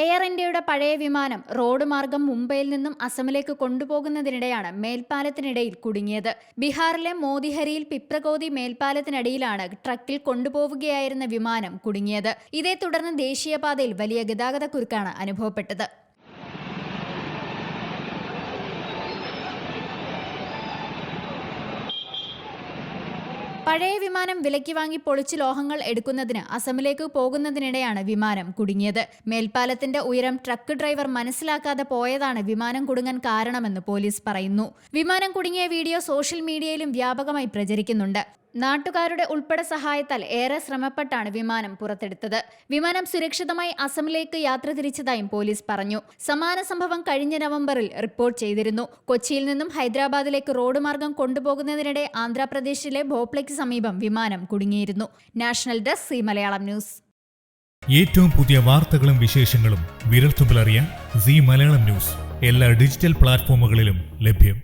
Air ഇന്ത്യയുടെ പഴയ വിമാനം റോഡ് മാർഗം മുംബൈയിൽ നിന്നും അസമിലേക്ക് കൊണ്ടുപോകുന്നതിനിടെയാണ് മേൽപ്പാലത്തിനിടയിൽ കുടുങ്ങിയത്. ബീഹാറിലെ മോദിഹരിയിൽ പിപ്രകോതി മേൽപ്പാലത്തിനടിയിലാണ് ട്രക്കിൽ കൊണ്ടുപോവുകയായിരുന്ന വിമാനം കുടുങ്ങിയത്. ഇതേ തുടർന്ന് ദേശീയപാതയിൽ വലിയ ഗതാഗതക്കുരുക്കാണ് അനുഭവപ്പെട്ടത്. പഴയ വിമാനം വിലയ്ക്ക് വാങ്ങി പൊളിച്ച് ലോഹങ്ങൾ എടുക്കുന്നതിന് അസമിലേക്ക് പോകുന്നതിനിടെയാണ് വിമാനം കുടുങ്ങിയത്. മേൽപ്പാലത്തിന്റെ ഉയരം ട്രക്ക് ഡ്രൈവർ മനസ്സിലാക്കാതെ പോയതാണ് വിമാനം കുടുങ്ങാൻ കാരണമെന്ന് പോലീസ് പറയുന്നു. വിമാനം കുടുങ്ങിയ വീഡിയോ സോഷ്യൽ മീഡിയയിലും വ്യാപകമായി പ്രചരിക്കുന്നുണ്ട്. നാട്ടുകാരുടെ ഉൾപ്പെടെ സഹായത്താൽ ഏറെ ശ്രമപ്പെട്ടാണ് വിമാനം പുറത്തെടുത്തത്. വിമാനം സുരക്ഷിതമായി അസമിലേക്ക് യാത്ര തിരിച്ചതായും പോലീസ് പറഞ്ഞു. സമാന സംഭവം കഴിഞ്ഞ നവംബറിൽ റിപ്പോർട്ട് ചെയ്തിരുന്നു. കൊച്ചിയിൽ നിന്നും ഹൈദരാബാദിലേക്ക് റോഡ് മാർഗം കൊണ്ടുപോകുന്നതിനിടെ ആന്ധ്രാപ്രദേശിലെ ഭോപ്ലയ്ക്ക് സമീപം വിമാനം കുടുങ്ങിയിരുന്നു. National desk C Malayalam news. ഏറ്റവും പുതിയ വാർത്തകളും വിശേഷങ്ങളും വിരൽത്തുമ്പിലറിയാൻ സി മലയാളം ന്യൂസ്. എല്ലാ ഡിജിറ്റൽ പ്ലാറ്റ്ഫോമുകളിലും ലഭ്യം.